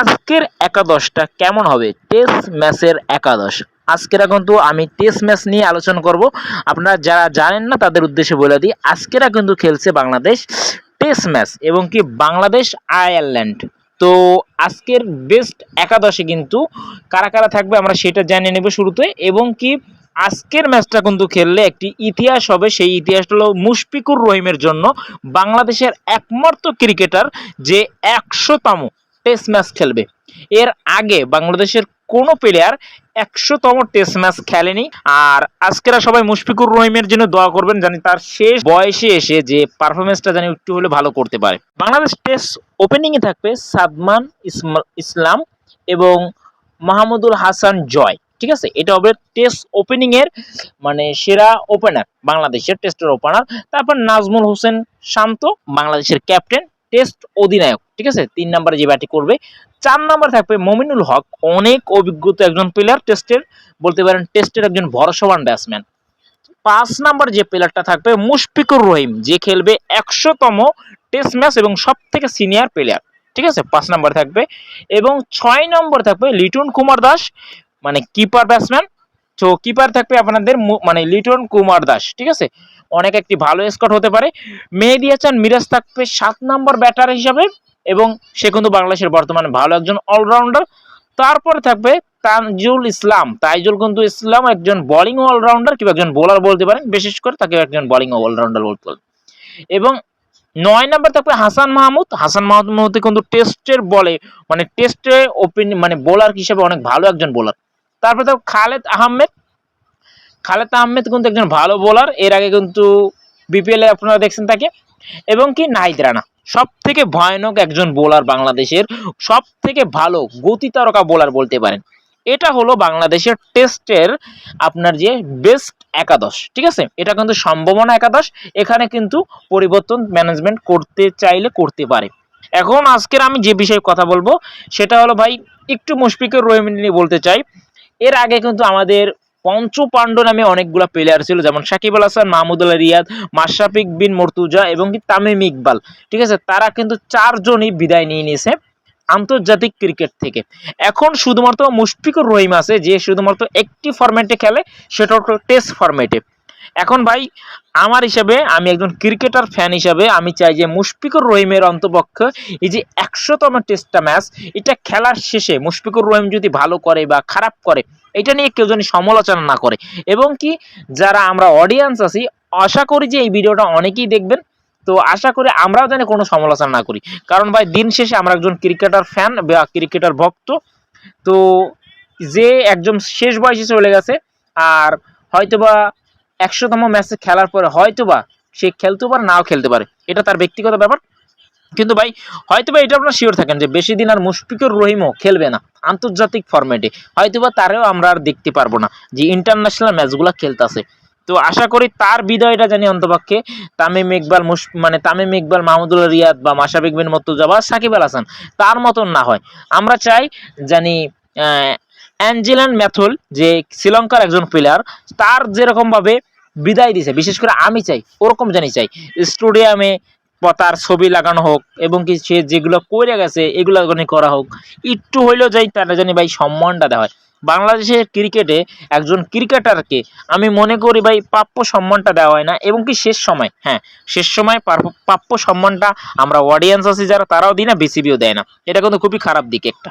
আজকের একাদশটা কেমন হবে? টেস্ট ম্যাচের একাদশ। আজকেরা কিন্তু আমি টেস্ট ম্যাচ নিয়ে আলোচনা করব। আপনারা যারা জানেন না, তাদের উদ্দেশ্যে বলে দিই, আজকেরা কিন্তু খেলছে বাংলাদেশ টেস্ট ম্যাচ এবং কি বাংলাদেশ আয়ারল্যান্ড। তো আজকের বেস্ট একাদশে কিন্তু কারা কারা থাকবে আমরা সেটা জানিয়ে নেব শুরুতে এবং কি আজকের ম্যাচটা কিন্তু খেললে একটি ইতিহাস হবে। সেই ইতিহাসটা হলো মুশফিকুর রহিমের জন্য বাংলাদেশের একমাত্র ক্রিকেটার যে একশোতম টেস্ট ম্যাচ খেলবে। এর আগে বাংলাদেশের কোনো প্লেয়ার একশোতম টেস্ট ম্যাচ খেলেনি। আর আজকেরা সবাই মুশফিকুর রহিমের জন্য দোয়া করবেন, জানি তার শেষ বয়সে এসে যে পারফরমেন্সটা জানি একটু হলে ভালো করতে পারে। বাংলাদেশ টেস্ট ওপেনিংয়ে থাকবে সাদমান ইসলাম এবং মাহমুদুল হাসান জয়। ঠিক আছে? এটা হবে টেস্ট ওপেনিং এর মানে সেরা ওপেনার বাংলাদেশের টেস্টের ওপেনার তারপর নাজমুল হোসেন শান্ত, বাংলাদেশের ক্যাপ্টেন টেস্ট অধিনায়ক, ঠিক আছে? তিন নম্বরে যে ব্যাটিং করবে, চার নম্বর থাকবে মমিনুল হক। অনেক অভিজ্ঞতা একজন প্লেয়ার টেস্টের বলতে পারেন টেস্টের একজন ভরসাবান ব্যাটসম্যান পাঁচ নম্বর যে প্লেয়ারটা থাকবে মুশফিকুর রহিম, যে খেলবে একশোতম টেস্ট ম্যাচ এবং সব থেকে সিনিয়র প্লেয়ার ঠিক আছে? পাঁচ নম্বর থাকবে এবং ছয় নম্বর থাকবে লিটন কুমার দাস মানে কিপার ব্যাটসম্যান তো কিপার থাকবে আপনাদের মানে লিটন কুমার দাস, ঠিক আছে? অনেক একটি ভালো স্কট হতে পারে। মেহেদি মিরাজ থাকবে সাত নম্বর ব্যাটার হিসাবে এবং সে কিন্তু বাংলাদেশের বর্তমানে ভালো একজন অলরাউন্ডার তারপরে থাকবে তানজুল ইসলাম। তাইজুল কিন্তু ইসলাম একজন বোলিং অলরাউন্ডার কিংবা একজন বোলার বলতে পারেন, বিশেষ করে তাকে একজন বোলিং অলরাউন্ডার বলতে পারেন। এবং নয় নম্বর থাকবে হাসান মাহমুদ। হাসান মাহমুদ কিন্তু টেস্টের বলে মানে টেস্টে ওপেন মানে বোলার হিসেবে অনেক ভালো একজন বোলার তারপরে থাকবে খালেদ আহমেদ। খালেদ আহমেদ কিন্তু একজন ভালো বোলার এর আগে কিন্তু বিপিএল আপনারা দেখছেন তাকে। এবং কি, নাহিদ রানা সব থেকে ভয়ানক একজন বোলার বাংলাদেশের সব থেকে ভালো গতি তারকা বোলার বলতে পারেন। এটা হলো বাংলাদেশের টেস্টের আপনার যে বেস্ট একাদশ, ঠিক আছে? এটা কিন্তু সম্ভাবনা একাদশ, এখানে কিন্তু পরিবর্তন ম্যানেজমেন্ট করতে চাইলে করতে পারে। এখন আজকের আমি যে বিষয়ে কথা বলব, সেটা হলো ভাই, একটু মুশফিকুর রহিম নিয়ে বলতে চাই। এর আগে কিন্তু আমাদের পঞ্চপাণ্ড নামে অনেকগুলো প্লেয়ার ছিল, যেমন সাকিব আল হাসান মাহমুদুল্লাহ রিয়াদ, মাশরাফিক বিন মর্তুজা এবং কি তামিম ইকবাল। ঠিক আছে? তারা কিন্তু চারজনই বিদায় নিয়ে নিয়েছে আন্তর্জাতিক ক্রিকেট থেকে। এখন শুধুমাত্র মুশফিকুর রহিম আছে, যে শুধুমাত্র একটি ফরম্যাটে খেলে, সেটা হলো টেস্ট ফরম্যাটে এখন ভাই, আমার হিসাবে আমি একজন ক্রিকেটার ফ্যান হিসাবে আমি চাই যে মুশফিকুর রহিমের অন্তপক্ষে এই যে একশোতম টেস্টটা ম্যাচ এটা খেলার শেষে মুশফিকুর রহিম যদি ভালো করে বা খারাপ করে, এটা নিয়ে কেউ যেন সমালোচনা না করে। এবং কি, যারা আমরা অডিয়েন্স আছি, আশা করি যে এই ভিডিওটা অনেকেই দেখবেন। তো আশা করি আমরাও যেন কোনো সমালোচনা না করি। কারণ ভাই, দিন শেষে আমরা একজন ক্রিকেটার ফ্যান বা ক্রিকেটার ভক্ত। তো যে একজন শেষ বয়সে চলে গেছে, আর হয়তোবা একশোতম ম্যাচে খেলার পরে হয়তোবা সে খেলতে পারে, নাও খেলতে পারে। এটা তার ব্যক্তিগত ব্যাপার। কিন্তু ভাই, হয়তোবা এটা আপনারা শিওর থাকেন যে বেশি দিন আর মুশফিকুর রহিমও খেলবে না আন্তর্জাতিক ফরম্যাটে হয়তোবা তারেও আমরা আর দেখতে পারব না যে ইন্টারন্যাশনাল ম্যাচগুলো খেলতেছে। তো আশা করি তার বিদায়টা জানি অন্তপক্ষে তামিম ইকবাল, মুশ মানে তামিম ইকবাল মাহমুদুল্লাহ রিয়াদ বা মাশাফিক বিন মর্তুজা বা সাকিব আল হাসান, তার মতন না হয়। আমরা চাই জানি অ্যাঞ্জেলান ম্যাথুল যে শ্রীলঙ্কার একজন প্লেয়ার তার যেরকমভাবে বিদায় দিছে। বিশেষ করে আমি চাই, ওরকম জানি চাই। স্টেডিয়ামে তার ছবি লাগানো হোক এবং কি সে যেগুলো করে গেছে, এগুলো করা হোক, একটু হইলেও যাই তারা জানি ভাই সম্মানটা দেওয়া হয় বাংলাদেশের ক্রিকেটে একজন ক্রিকেটারকে আমি মনে করি ভাই প্রাপ্য সম্মানটা দেওয়া হয় না এবং কি শেষ সময় হ্যাঁ শেষ সময় পার- প্রাপ্য সম্মানটা আমরা অডিয়েন্স আছি যারা, তারাও দিই না বিসিবিও দেয় না। এটা কিন্তু খুবই খারাপ দিক একটা।